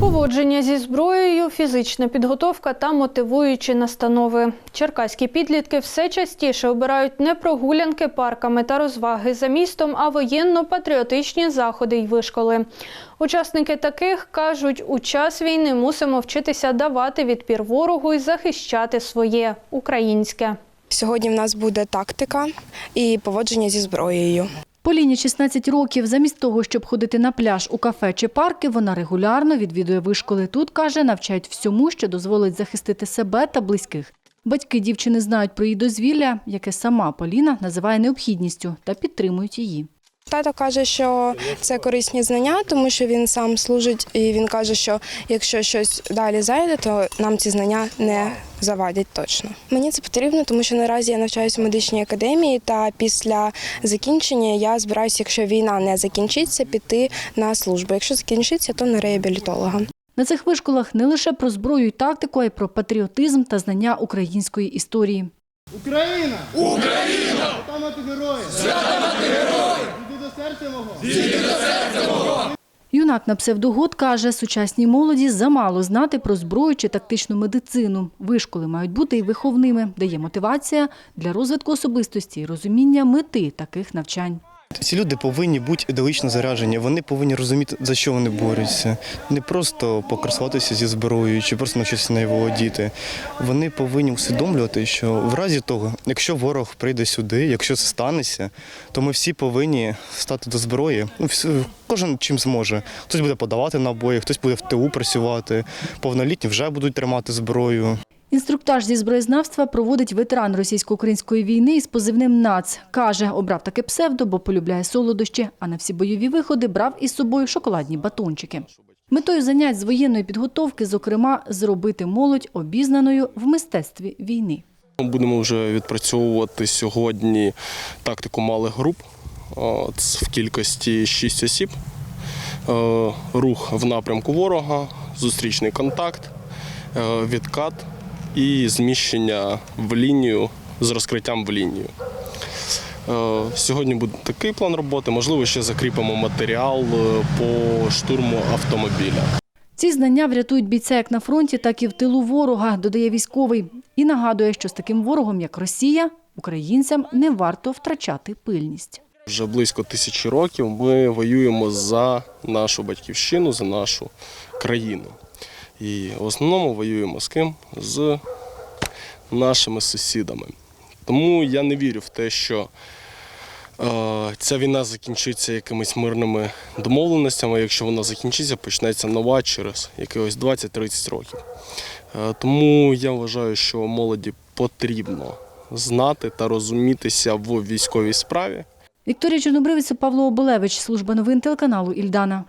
Поводження зі зброєю, фізична підготовка та мотивуючі настанови. Черкаські підлітки все частіше обирають не прогулянки парками та розваги за містом, а воєнно-патріотичні заходи й вишколи. Учасники таких кажуть, у час війни мусимо вчитися давати відпір ворогу і захищати своє українське. Сьогодні в нас буде тактика і поводження зі зброєю. Поліні 16 років. Замість того, щоб ходити на пляж у кафе чи парки, вона регулярно відвідує вишколи. Тут, каже, навчають всьому, що дозволить захистити себе та близьких. Батьки дівчини знають про її дозвілля, яке сама Поліна називає необхідністю, та підтримують її. Тато каже, що це корисні знання, тому що він сам служить, і він каже, що якщо щось далі зайде, то нам ці знання не завадять точно. Мені це потрібно, тому що наразі я навчаюся в медичній академії, та після закінчення я збираюся, якщо війна не закінчиться, піти на службу. Якщо закінчиться, то на реабілітолога. На цих вишколах не лише про зброю і тактику, а й про патріотизм та знання української історії. Україна! Україна! Свята мати героїв! Свята мати героїв! Іди до серця мого! Юнак на псевдогод каже, сучасній молоді замало знати про зброю чи тактичну медицину. Вишколи мають бути і виховними, де є мотивація для розвитку особистості і розуміння мети таких навчань. Ці люди повинні бути ідеологічно заряджені, вони повинні розуміти, за що вони борються. Не просто покрасуватися зі зброєю чи просто навчитися нею володіти. Вони повинні усвідомлювати, що в разі того, якщо ворог прийде сюди, якщо це станеться, то ми всі повинні стати до зброї. Ну, кожен чим зможе. Хтось буде подавати набої, хтось буде в ТУ працювати, повнолітні вже будуть тримати зброю. Інструктаж зі зброєзнавства проводить ветеран російсько-української війни із позивним НАЦ. Каже, обрав таке псевдо, бо полюбляє солодощі, а на всі бойові виходи брав із собою шоколадні батончики. Метою занять з воєнної підготовки, зокрема, зробити молодь обізнаною в мистецтві війни. Ми Будемо вже відпрацьовувати сьогодні тактику малих груп в кількості 6 осіб. Е, Рух в напрямку ворога, зустрічний контакт, е, відкат і зміщення в лінію з розкриттям в лінію. Е, Сьогодні буде такий план роботи. Можливо, ще закріпимо матеріал е, по штурму автомобіля. Ці знання врятують бійця як на фронті, так і в тилу ворога, додає військовий. І нагадує, що з таким ворогом, як Росія, українцям не варто втрачати пильність. Вже близько тисячі років ми воюємо за нашу батьківщину, за нашу країну. І в основному воюємо з ким? З нашими сусідами. Тому я не вірю в те, що е, ця війна закінчиться якимись мирними домовленостями. Якщо вона закінчиться, почнеться нова через якихось 20-30 років. Е, тому я вважаю, що молоді потрібно знати та розумітися в військовій справі. Вікторія Чорнобривець, Павло Оболевич, служба новин телеканалу Ільдана.